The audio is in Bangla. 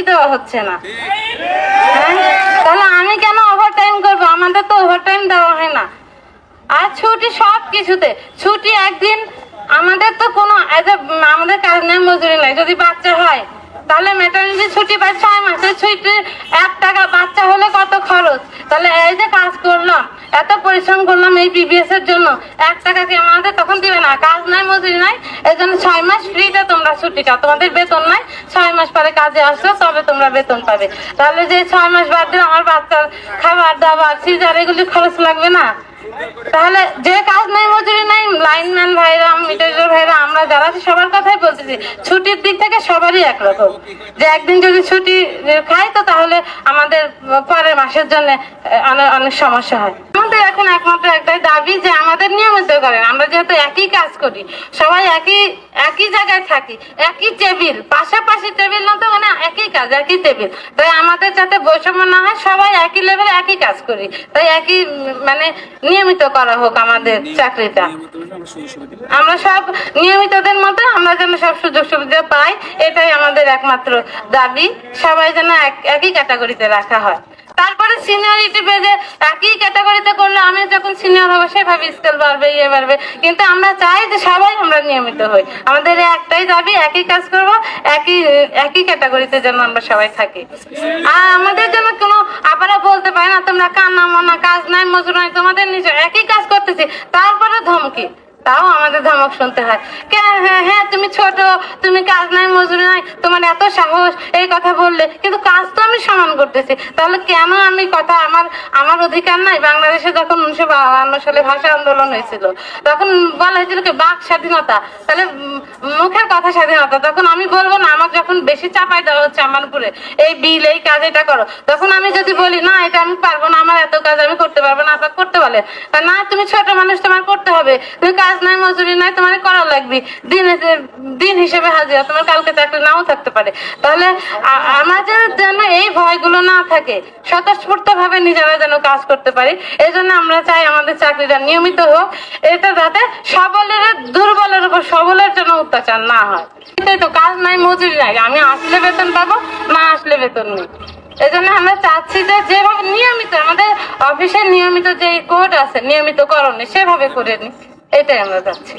বেশি দেওয়া হচ্ছে না। হ্যাঁ? তাহলে আমি কেন ওভার টাইম করব? আমাদের তো ওভার টাইম দেওয়া হয় না। আর ছুটি সব কিছুতে। ছুটি একদিন আমাদের তো কোনো আমাদের কাজ নেই মজুরি নাই। যদি বাচ্চা হয়, তাহলে মেটার্নিটি ছুটি পায় ছয় মাসের ছুটি। এক টাকা বাচ্চা হলে কত খরচ তাহলে এই যে কাজ করলাম এত পরিশ্রম করলাম এই বিবিএস এর জন্য। এক টাকা কি আমাদের তখন দিবে না? কাজ নাই, মজুরি নাই। এই জন্য ছয় মাস ফ্রিতে তোমরা ছুটি চাও তোমাদের বেতন নাই। ছয় মাস পরে কাজে আসো, তবে তোমরা বেতন পাবে। তাহলে যে ছয় মাস বাদ দিলে আমার বাচ্চার খাবার, দাবার সিজার এগুলি খরচ লাগবে না। তাহলে যে কাজ নেই, মজুরি নাই লাইনম্যান ভাইরা মিটারের ভাইরা, আমরা যারা আছি ছুটির দিক থেকে সবারই একরকম। যে একদিন যদি ছুটি খাই তো তাহলে আমাদের পরের মাসের জন্য অনেক সমস্যা হয়। এখন একমাত্র একটাই দাবি যে আমাদের নিয়মিত করেন। আমরা যেহেতু একই কাজ করি সবাই একই একই জায়গায় থাকি একই টেবিল পাশাপাশি টেবিল না তো মানে একই কাজ একই টেবিল। তাই আমাদের যাতে বৈষম্য না হয় সবাই একই লেভেলে একই কাজ করি। তাই একই মানে নিয়মিত করা হোক আমাদের চাকরিটা। আমরা সব নিয়মিতদের মতো আমরা যেন সব সুযোগ সুবিধা পাই এটাই আমাদের একমাত্র দাবি। সবাই যেন এক- একই ক্যাটাগরিতে রাখা হয়। তারপরে সিনিয়রিটি বেজে একই ক্যাটাগরিতে করলে আমি যখন সিনিয়র হব, সেভাবে স্কেল বাড়বে ইয়ে বাড়বে। কিন্তু আমরা চাই যে সবাই আমরা নিয়মিত হই। আমাদের একটাই দাবি, একই কাজ করব, একই একই ক্যাটাগরিতে যেন আমরা সবাই থাকি। আর আমাদের জন্য কোনো আবারও বলতে পারে না, তোমরা কান্না মনা, কাজ নাই, মজুর নাই, তোমাদের নিজে একই কাজ করতেছি তারপরে ধমকি। তাও আমাদের ধমক শুনতে হয়। হ্যাঁ হ্যাঁ তুমি ছোট, তুমি কাজ নাই, মজুরি নাই, তোমার এত সাহস, এই কথা বললে, কিন্তু কাজ তো আমি সমান করতেছি। তাহলে কেন আমি কথা, আমার আমার অধিকার নাই? বাংলাদেশে যখন উনিশশো বাহান্ন সালে ভাষা আন্দোলন হয়েছিল, তখন বলা হয়েছিল কি, বাক স্বাধীনতা। তাহলে মুখের কথা স্বাধীনতা। তখন আমি বলব না, আমার যখন বেশি চাপাই দেওয়া হচ্ছে আমার উপরে, এই বিল, এই কাজ, এটা করো। তখন আমি যদি বলি, না, এটা আমি পারব না, আমার এত কাজ আমি করতে বলে। না, তুমি ছোট মানুষ, তোমার করতে হবে। তুমি কাজ নাই, মজুরি নাই তোমার করা লাগবে। দিন দিন হিসেবে হাজিরা, তোমার কালকে চাকরি নাও থাকতে পারে। তাহলে আমাদের যেন এই ভয়গুলো না থাকে স্বতঃস্ফূর্ত ভাবে নিজেরা যেন কাজ করতে পারি। এই জন্য আমরা চাই আমাদের চাকরিটা নিয়মিত হোক, এটা যাতে সবলের, দুর্বলের উপর সবলের জন্য অত্যাচার না হয়। এটাই তো, কাজ নাই, মজুরি নাই। আমি আসলে বেতন পাবো, না আসলে বেতন নেই এই জন্য আমরা চাচ্ছি যে যেভাবে নিয়মিত, আমাদের অফিসের নিয়মিত যে কোড আছে নিয়মিত করণে সেভাবে করে নি এটাই আমরা চাচ্ছি।